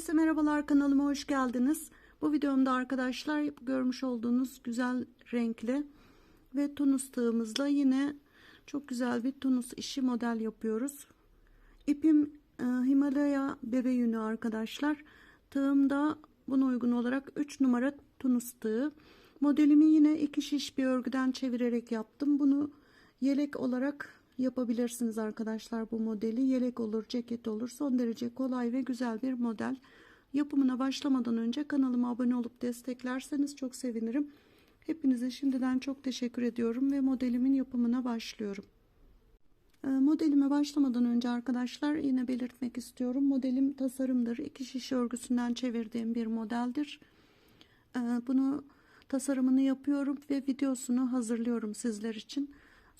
Herkese merhabalar kanalıma hoş geldiniz. Bu videomda arkadaşlar görmüş olduğunuz güzel renkli ve tunus tığımızla yine çok güzel bir tunus işi model yapıyoruz. İpim e, Himalaya bebe yünü arkadaşlar. Tığımda buna uygun olarak 3 numara tunus tığı. Modelimi yine iki şiş bir örgüden çevirerek yaptım. Bunu yelek olarak yapabilirsiniz arkadaşlar bu modeli. Yelek olur, ceket olur. Son derece kolay ve güzel bir model. Yapımına başlamadan önce kanalıma abone olup desteklerseniz çok sevinirim. Hepinize şimdiden çok teşekkür ediyorum ve modelimin yapımına başlıyorum. Ee, modelime başlamadan önce arkadaşlar yine belirtmek istiyorum. Modelim tasarımdır. İki şiş örgüsünden çevirdiğim bir modeldir. Ee, bunu tasarımını yapıyorum ve videosunu hazırlıyorum sizler için.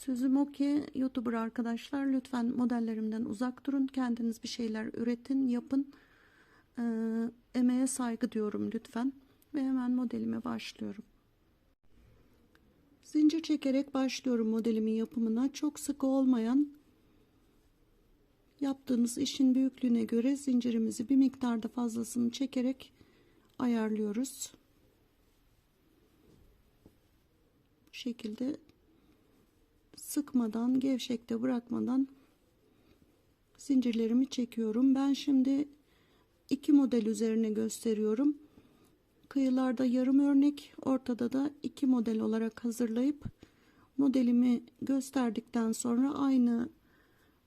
Sözüm o ki YouTuber arkadaşlar lütfen modellerimden uzak durun. Kendiniz bir şeyler üretin, yapın. Ee, emeğe saygı diyorum lütfen. Ve hemen modelime başlıyorum. Zincir çekerek başlıyorum modelimin yapımına. Çok sık olmayan yaptığınız işin büyüklüğüne göre zincirimizi bir miktarda fazlasını çekerek ayarlıyoruz. Bu şekilde sıkmadan gevşekte bırakmadan zincirlerimi çekiyorum. Ben şimdi iki model üzerine gösteriyorum. Kıyılarda yarım örnek, ortada da iki model olarak hazırlayıp modelimi gösterdikten sonra aynı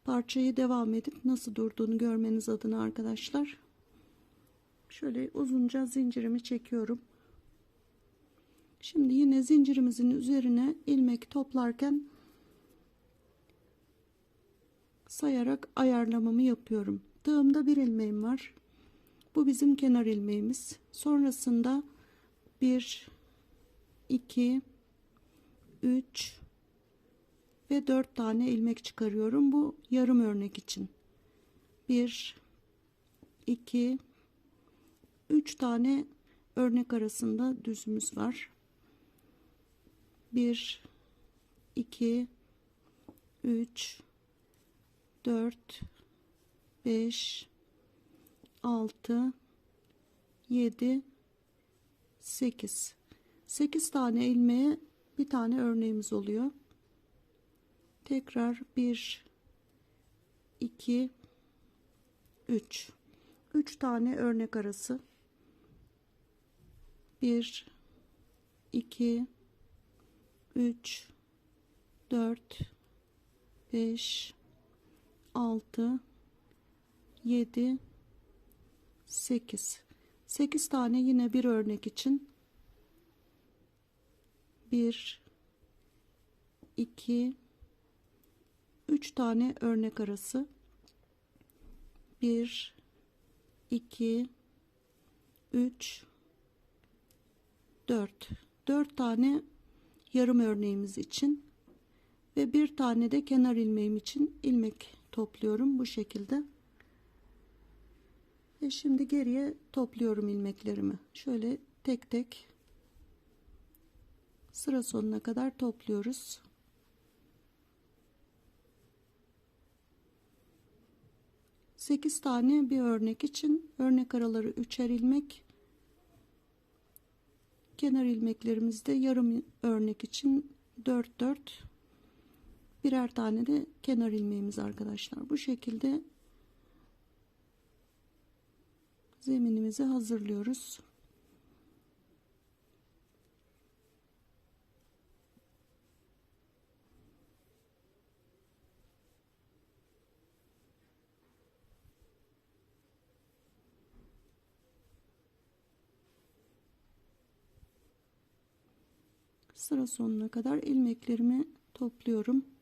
parçayı devam edip nasıl durduğunu görmeniz adına arkadaşlar. Şöyle uzunca zincirimi çekiyorum. Şimdi yine zincirimizin üzerine ilmek toplarken sayarak ayarlamamı yapıyorum. Tığımda bir ilmeğim var. Bu bizim kenar ilmeğimiz. Sonrasında 1 2 3 ve 4 tane ilmek çıkarıyorum. Bu yarım örnek için. 1 2 3 tane örnek arasında düzümüz var. 1 2 3 4 5 6 7 8 8 tane ilmeğe bir tane örneğimiz oluyor. Tekrar 1 2 3 3 tane örnek arası. 1 2 3 4 5 6 7 8 8 tane yine bir örnek için. 1 2 3 tane örnek arası. 1 2 3 4 4 tane yarım örneğimiz için ve bir tane de kenar ilmeğim için ilmek topluyorum bu şekilde. Ve şimdi geriye topluyorum ilmeklerimi. Şöyle tek tek sıra sonuna kadar topluyoruz. Sekiz tane bir örnek için örnek araları üçer ilmek. Kenar ilmeklerimizde yarım örnek için 4 4 birer tane de kenar ilmeğimiz arkadaşlar. Bu şekilde zeminimizi hazırlıyoruz. Sıra sonuna kadar ilmeklerimi topluyorum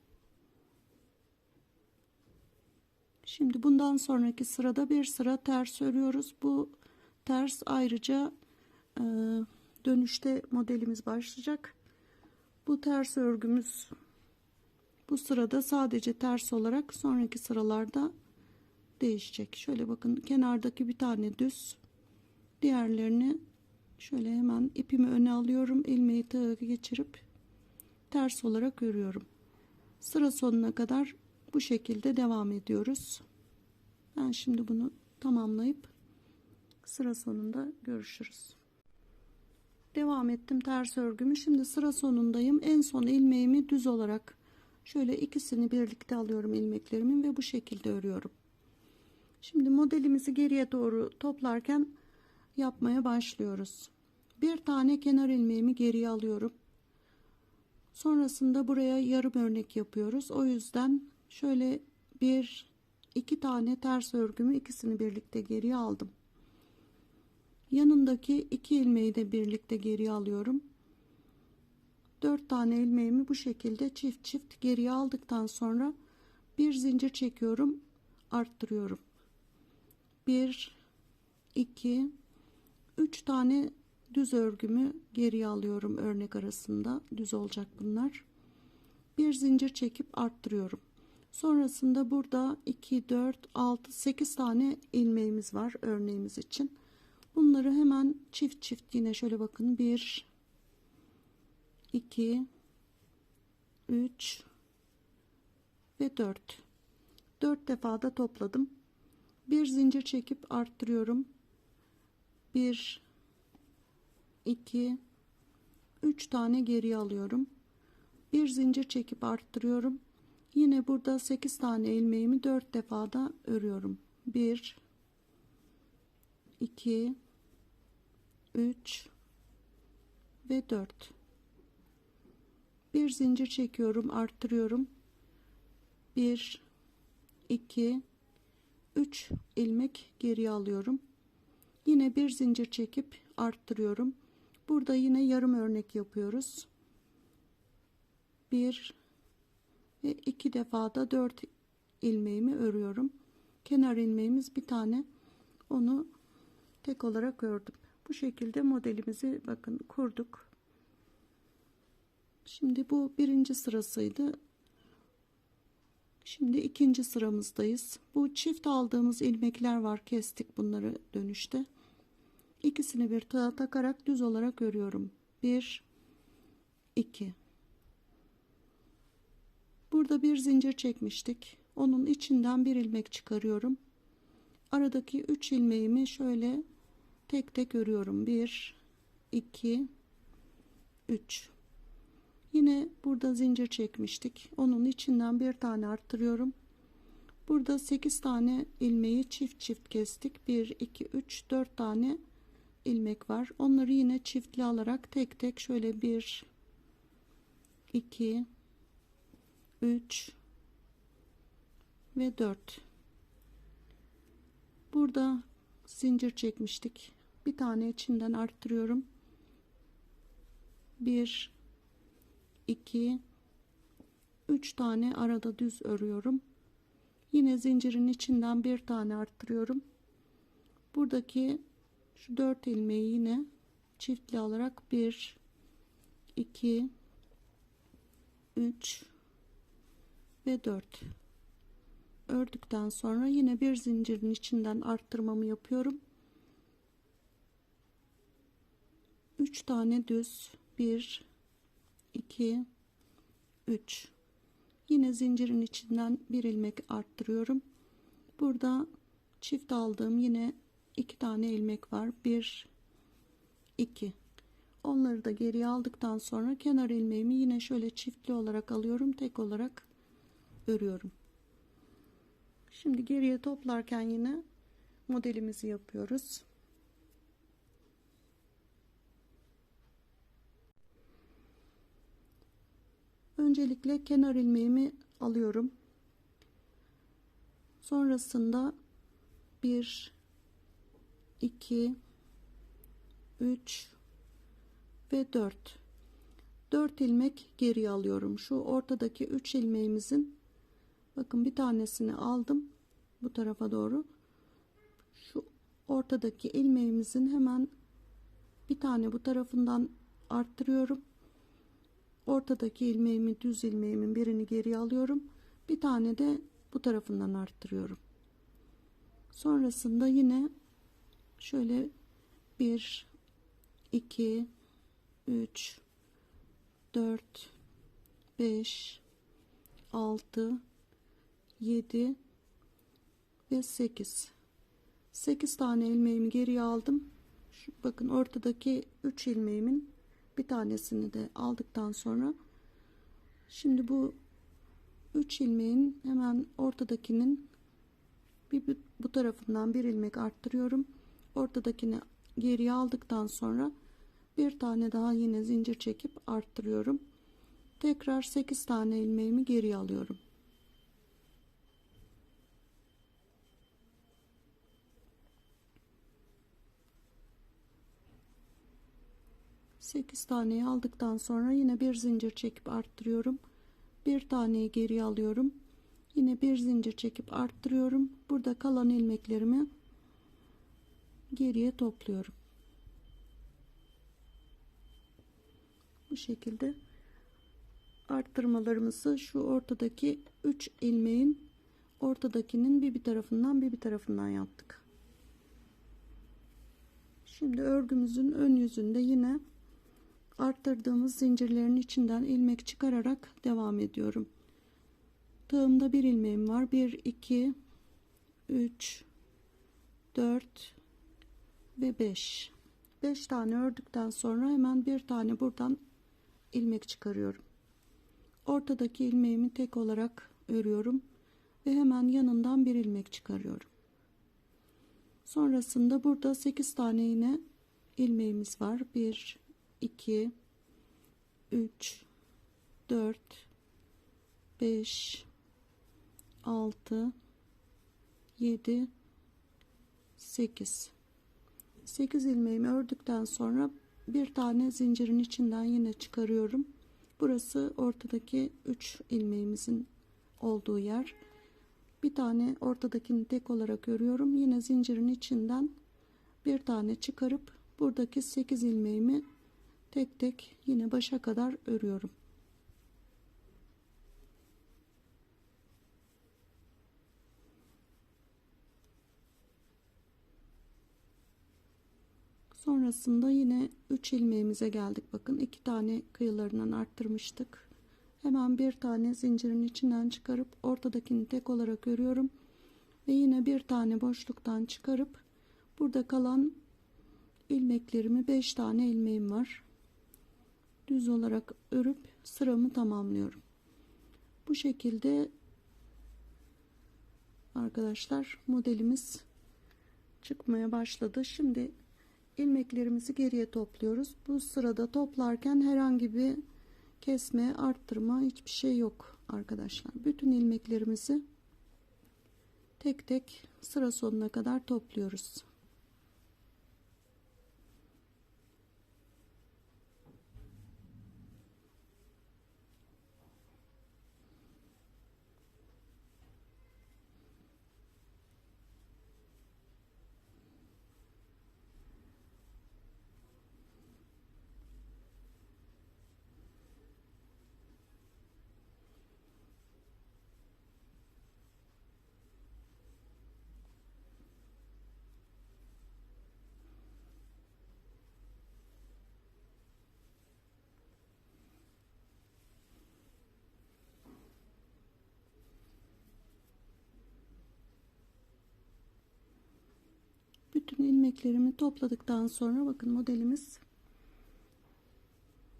Şimdi bundan sonraki sırada bir sıra ters örüyoruz. Bu ters ayrıca e, dönüşte modelimiz başlayacak. Bu ters örgümüz bu sırada sadece ters olarak sonraki sıralarda değişecek. Şöyle bakın kenardaki bir tane düz. Diğerlerini şöyle hemen ipimi öne alıyorum. ilmeği tığa geçirip ters olarak örüyorum. Sıra sonuna kadar bu şekilde devam ediyoruz. Ben şimdi bunu tamamlayıp Sıra sonunda görüşürüz. Devam ettim ters örgümü. Şimdi sıra sonundayım. En son ilmeğimi düz olarak şöyle ikisini birlikte alıyorum ilmeklerimin ve bu şekilde örüyorum. Şimdi modelimizi geriye doğru toplarken yapmaya başlıyoruz. Bir tane kenar ilmeğimi geriye alıyorum. Sonrasında buraya yarım örnek yapıyoruz. O yüzden şöyle bir iki tane ters örgümü ikisini birlikte geriye aldım. Yanındaki iki ilmeği de birlikte geriye alıyorum. Dört tane ilmeğimi bu şekilde çift çift geriye aldıktan sonra bir zincir çekiyorum, arttırıyorum. 1 2 3 tane düz örgümü geriye alıyorum örnek arasında düz olacak bunlar bir zincir çekip arttırıyorum sonrasında burada 2 4 6 8 tane ilmeğimiz var örneğimiz için. Bunları hemen çift çift yine şöyle bakın. 1 2 3 ve 4 4 defa da topladım. Bir zincir çekip arttırıyorum. 1 2 3 tane geri alıyorum. Bir zincir çekip arttırıyorum yine burada 8 tane ilmeğimi 4 defa da örüyorum. 1 2 3 ve 4 bir zincir çekiyorum arttırıyorum. 1 2 3 ilmek geriye alıyorum. Yine bir zincir çekip arttırıyorum. Burada yine yarım örnek yapıyoruz. Bir ve iki defa da dört ilmeğimi örüyorum kenar ilmeğimiz bir tane onu tek olarak ördüm bu şekilde modelimizi bakın kurduk şimdi bu birinci sırasıydı Şimdi ikinci sıramızdayız. Bu çift aldığımız ilmekler var. Kestik bunları dönüşte. İkisini bir tığa takarak düz olarak örüyorum. 1 2 Burada bir zincir çekmiştik. Onun içinden bir ilmek çıkarıyorum. Aradaki 3 ilmeğimi şöyle tek tek örüyorum. 1 2 3 Yine burada zincir çekmiştik. Onun içinden bir tane arttırıyorum. Burada 8 tane ilmeği çift çift kestik. 1 2 3 4 tane ilmek var. Onları yine çiftli alarak tek tek şöyle 1 2 3 ve 4 burada zincir çekmiştik. Bir tane içinden arttırıyorum. 1 2 3 tane arada düz örüyorum. Yine zincirin içinden bir tane arttırıyorum. Buradaki şu 4 ilmeği yine çiftli alarak 1 2 3 ve 4 ördükten sonra yine bir zincirin içinden arttırmamı yapıyorum. 3 tane düz. 1 2 3 yine zincirin içinden bir ilmek arttırıyorum. Burada çift aldığım yine iki tane ilmek var. 1 2 onları da geriye aldıktan sonra kenar ilmeğimi yine şöyle çiftli olarak alıyorum. Tek olarak örüyorum. Şimdi geriye toplarken yine modelimizi yapıyoruz. Öncelikle kenar ilmeğimi alıyorum. Sonrasında 1 2 3 ve 4 4 ilmek geri alıyorum. Şu ortadaki 3 ilmeğimizin bakın bir tanesini aldım bu tarafa doğru. Şu ortadaki ilmeğimizin hemen bir tane bu tarafından arttırıyorum. Ortadaki ilmeğimi düz ilmeğimin birini geri alıyorum. Bir tane de bu tarafından arttırıyorum. Sonrasında yine şöyle 1 2 3 4 5 6 7 ve 8 8 tane ilmeğimi geriye aldım. Şu, bakın ortadaki 3 ilmeğimin bir tanesini de aldıktan sonra şimdi bu 3 ilmeğin hemen ortadakinin bir bu tarafından bir ilmek arttırıyorum. Ortadakini geriye aldıktan sonra bir tane daha yine zincir çekip arttırıyorum. Tekrar 8 tane ilmeğimi geriye alıyorum. Sekiz taneyi aldıktan sonra yine bir zincir çekip arttırıyorum. Bir taneyi geriye alıyorum. Yine bir zincir çekip arttırıyorum. Burada kalan ilmeklerimi geriye topluyorum. Bu şekilde arttırmalarımızı şu ortadaki 3 ilmeğin ortadakinin bir bir tarafından bir bir tarafından yaptık. Şimdi örgümüzün ön yüzünde yine arttırdığımız zincirlerin içinden ilmek çıkararak devam ediyorum. Tığımda bir ilmeğim var. 1 2 3 4 ve 5. 5 tane ördükten sonra hemen bir tane buradan ilmek çıkarıyorum. Ortadaki ilmeğimi tek olarak örüyorum ve hemen yanından bir ilmek çıkarıyorum. Sonrasında burada 8 tane yine ilmeğimiz var. 1 2 3 4 5 6 7 8 8 ilmeğimi ördükten sonra bir tane zincirin içinden yine çıkarıyorum. Burası ortadaki 3 ilmeğimizin olduğu yer. Bir tane ortadakini tek olarak örüyorum. Yine zincirin içinden bir tane çıkarıp buradaki 8 ilmeğimi tek tek yine başa kadar örüyorum. Sonrasında yine 3 ilmeğimize geldik. Bakın iki tane kıyılarından arttırmıştık. Hemen bir tane zincirin içinden çıkarıp ortadakini tek olarak örüyorum. Ve yine bir tane boşluktan çıkarıp burada kalan ilmeklerimi 5 tane ilmeğim var. Düz olarak örüp sıramı tamamlıyorum. Bu şekilde arkadaşlar modelimiz çıkmaya başladı. Şimdi ilmeklerimizi geriye topluyoruz. Bu sırada toplarken herhangi bir kesme, arttırma hiçbir şey yok arkadaşlar. Bütün ilmeklerimizi tek tek sıra sonuna kadar topluyoruz. Bütün ilmeklerimi topladıktan sonra bakın modelimiz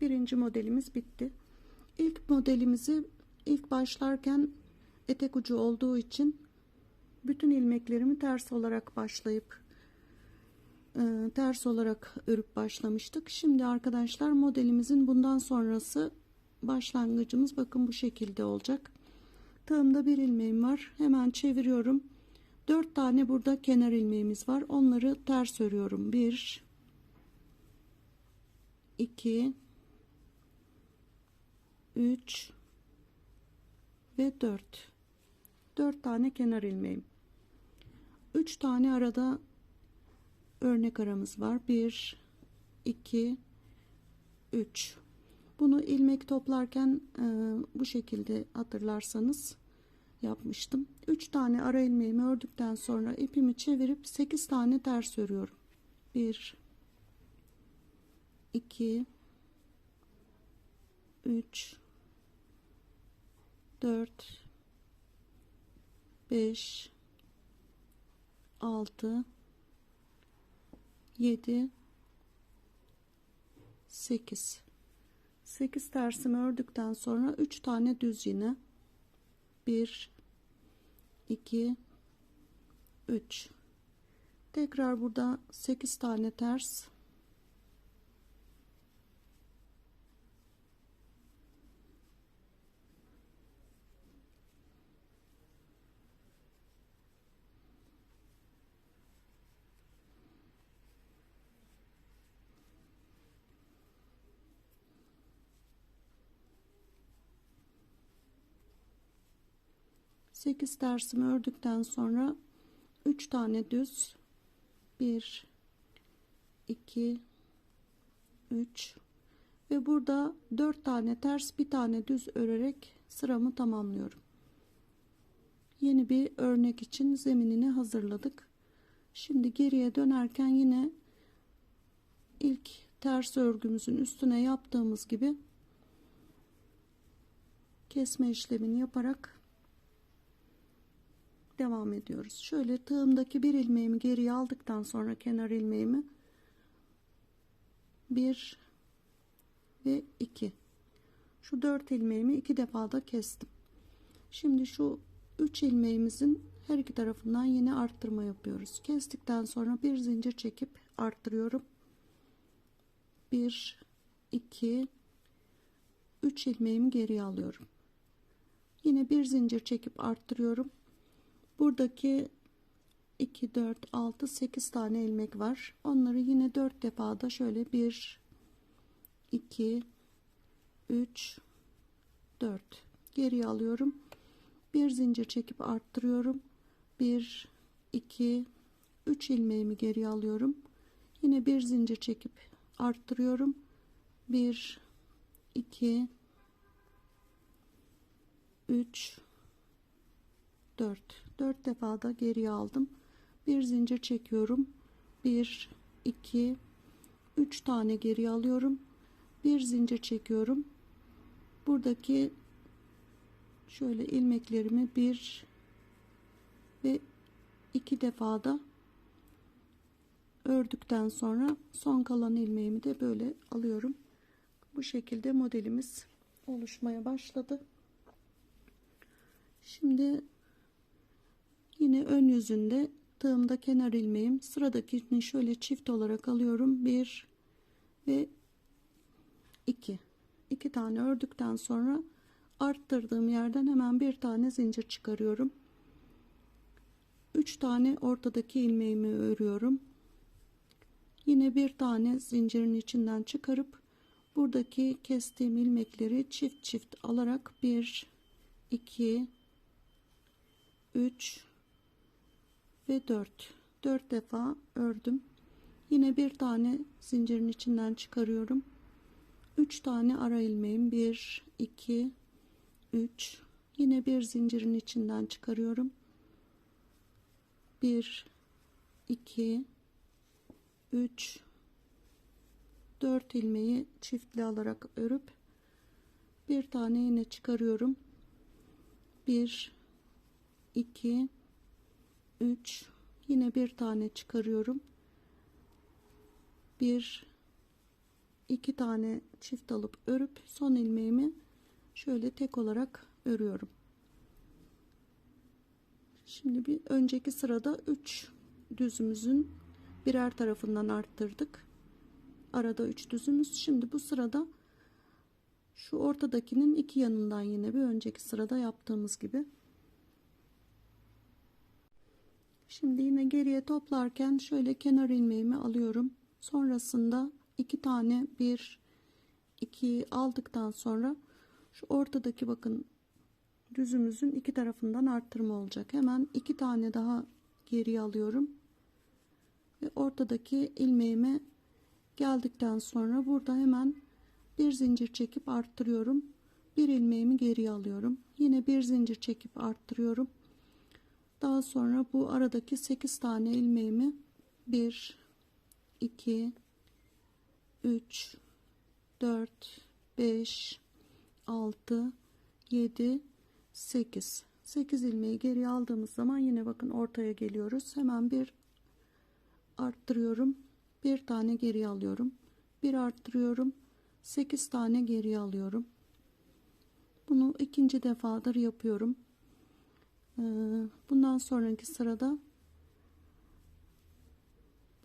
birinci modelimiz bitti. İlk modelimizi ilk başlarken etek ucu olduğu için bütün ilmeklerimi ters olarak başlayıp e, ters olarak örüp başlamıştık. Şimdi arkadaşlar modelimizin bundan sonrası başlangıcımız bakın bu şekilde olacak. Tığımda bir ilmeğim var. Hemen çeviriyorum 4 tane burada kenar ilmeğimiz var. Onları ters örüyorum. 1 2 3 ve 4 4 tane kenar ilmeğim 3 tane arada örnek aramız var 1 2 3 bunu ilmek toplarken e, bu şekilde hatırlarsanız yapmıştım. 3 tane ara ilmeğimi ördükten sonra ipimi çevirip 8 tane ters örüyorum. 1 2 3 4 5 6 7 8 8 tersimi ördükten sonra 3 tane düz yine 1 2 3 tekrar burada 8 tane ters Sekiz tersimi ördükten sonra 3 tane düz. 1 2 3 ve burada 4 tane ters bir tane düz örerek sıramı tamamlıyorum. Yeni bir örnek için zeminini hazırladık. Şimdi geriye dönerken yine ilk ters örgümüzün üstüne yaptığımız gibi kesme işlemini yaparak devam ediyoruz. Şöyle tığımdaki bir ilmeğimi geriye aldıktan sonra kenar ilmeğimi 1 ve 2 şu 4 ilmeğimi iki defa da kestim. Şimdi şu 3 ilmeğimizin her iki tarafından yine arttırma yapıyoruz. Kestikten sonra bir zincir çekip arttırıyorum. 1 2 3 ilmeğimi geriye alıyorum. Yine bir zincir çekip arttırıyorum buradaki 2 4 6 8 tane ilmek var. Onları yine 4 defa da şöyle 1 2 3 4 geriye alıyorum. Bir zincir çekip arttırıyorum. 1 2 3 ilmeğimi geriye alıyorum. Yine bir zincir çekip arttırıyorum. 1 2 3 4 4 defa da geriye aldım. Bir zincir çekiyorum. 1 2 3 tane geriye alıyorum. Bir zincir çekiyorum. Buradaki şöyle ilmeklerimi bir ve iki defa da ördükten sonra son kalan ilmeğimi de böyle alıyorum. Bu şekilde modelimiz oluşmaya başladı. Şimdi Yine ön yüzünde tığımda kenar ilmeğim sıradakini şöyle çift olarak alıyorum. 1 ve 2. 2 tane ördükten sonra arttırdığım yerden hemen bir tane zincir çıkarıyorum. 3 tane ortadaki ilmeğimi örüyorum. Yine bir tane zincirin içinden çıkarıp buradaki kestiğim ilmekleri çift çift alarak 1 2 3 ve 4 4 defa ördüm. Yine bir tane zincirin içinden çıkarıyorum. 3 tane ara ilmeğim. 1 2 3 yine bir zincirin içinden çıkarıyorum. 1 2 3 4 ilmeği çiftli alarak örüp bir tane yine çıkarıyorum. 1 2 3 yine bir tane çıkarıyorum. Bir iki tane çift alıp örüp son ilmeğimi şöyle tek olarak örüyorum. Şimdi bir önceki sırada 3 düzümüzün birer tarafından arttırdık. Arada 3 düzümüz. Şimdi bu sırada şu ortadakinin iki yanından yine bir önceki sırada yaptığımız gibi Şimdi yine geriye toplarken şöyle kenar ilmeğimi alıyorum. Sonrasında iki tane bir iki aldıktan sonra şu ortadaki bakın düzümüzün iki tarafından arttırma olacak. Hemen iki tane daha geriye alıyorum. Ve ortadaki ilmeğime geldikten sonra burada hemen bir zincir çekip arttırıyorum. Bir ilmeğimi geriye alıyorum. Yine bir zincir çekip arttırıyorum. Daha sonra bu aradaki 8 tane ilmeğimi 1 2 3 4 5 6 7 8 8 ilmeği geri aldığımız zaman yine bakın ortaya geliyoruz. Hemen bir arttırıyorum. Bir tane geriye alıyorum. Bir arttırıyorum. 8 tane geriye alıyorum. Bunu ikinci defadır yapıyorum bundan sonraki sırada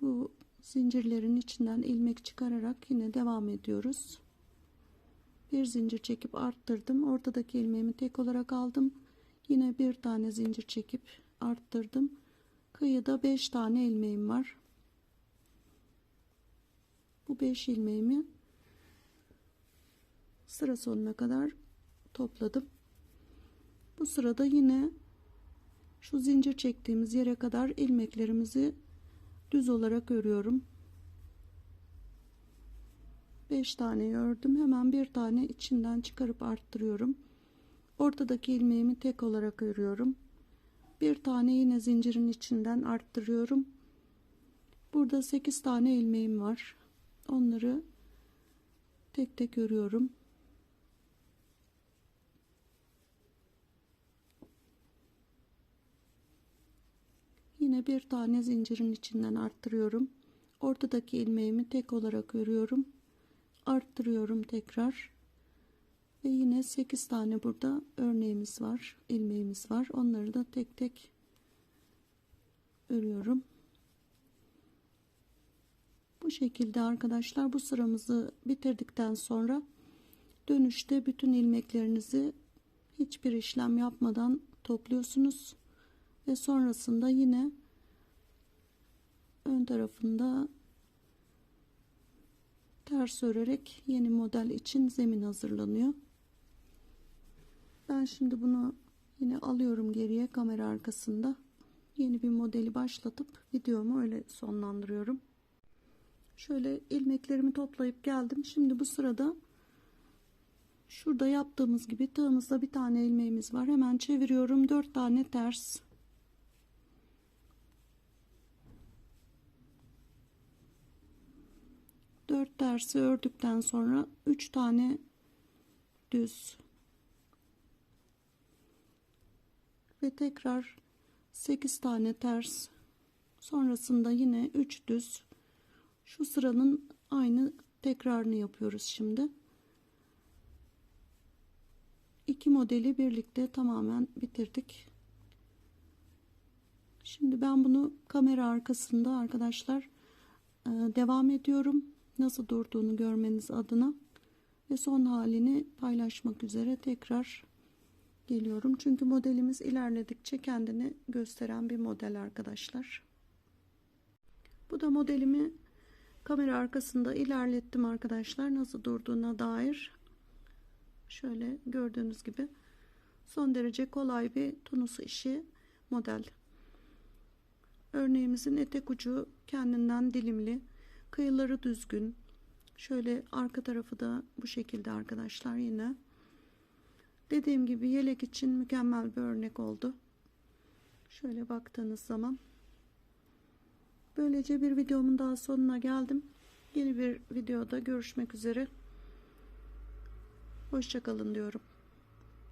bu zincirlerin içinden ilmek çıkararak yine devam ediyoruz. Bir zincir çekip arttırdım. Ortadaki ilmeğimi tek olarak aldım. Yine bir tane zincir çekip arttırdım. Kıyıda 5 tane ilmeğim var. Bu 5 ilmeğimi sıra sonuna kadar topladım. Bu sırada yine şu zincir çektiğimiz yere kadar ilmeklerimizi düz olarak örüyorum. 5 tane ördüm. Hemen bir tane içinden çıkarıp arttırıyorum. Ortadaki ilmeğimi tek olarak örüyorum. Bir tane yine zincirin içinden arttırıyorum. Burada 8 tane ilmeğim var. Onları tek tek örüyorum yine bir tane zincirin içinden arttırıyorum. Ortadaki ilmeğimi tek olarak örüyorum. Arttırıyorum tekrar. Ve yine 8 tane burada örneğimiz var ilmeğimiz var. Onları da tek tek örüyorum. Bu şekilde arkadaşlar bu sıramızı bitirdikten sonra dönüşte bütün ilmeklerinizi hiçbir işlem yapmadan topluyorsunuz ve sonrasında yine ön tarafında ters örerek yeni model için zemin hazırlanıyor. Ben şimdi bunu yine alıyorum geriye kamera arkasında. Yeni bir modeli başlatıp videomu öyle sonlandırıyorum. Şöyle ilmeklerimi toplayıp geldim. Şimdi bu sırada şurada yaptığımız gibi tığımızda bir tane ilmeğimiz var. Hemen çeviriyorum. 4 tane ters. Dört tersi ördükten sonra üç tane düz. Ve tekrar 8 tane ters. Sonrasında yine 3 düz. Şu sıranın aynı tekrarını yapıyoruz şimdi. İki modeli birlikte tamamen bitirdik. Şimdi ben bunu kamera arkasında arkadaşlar e, devam ediyorum nasıl durduğunu görmeniz adına ve son halini paylaşmak üzere tekrar geliyorum. Çünkü modelimiz ilerledikçe kendini gösteren bir model arkadaşlar. Bu da modelimi kamera arkasında ilerlettim arkadaşlar. Nasıl durduğuna dair. Şöyle gördüğünüz gibi son derece kolay bir tunus işi model. Örneğimizin etek ucu kendinden dilimli. Kıyıları düzgün. Şöyle arka tarafı da bu şekilde arkadaşlar yine. Dediğim gibi yelek için mükemmel bir örnek oldu. Şöyle baktığınız zaman. Böylece bir videomun daha sonuna geldim. Yeni bir videoda görüşmek üzere. Hoşçakalın diyorum.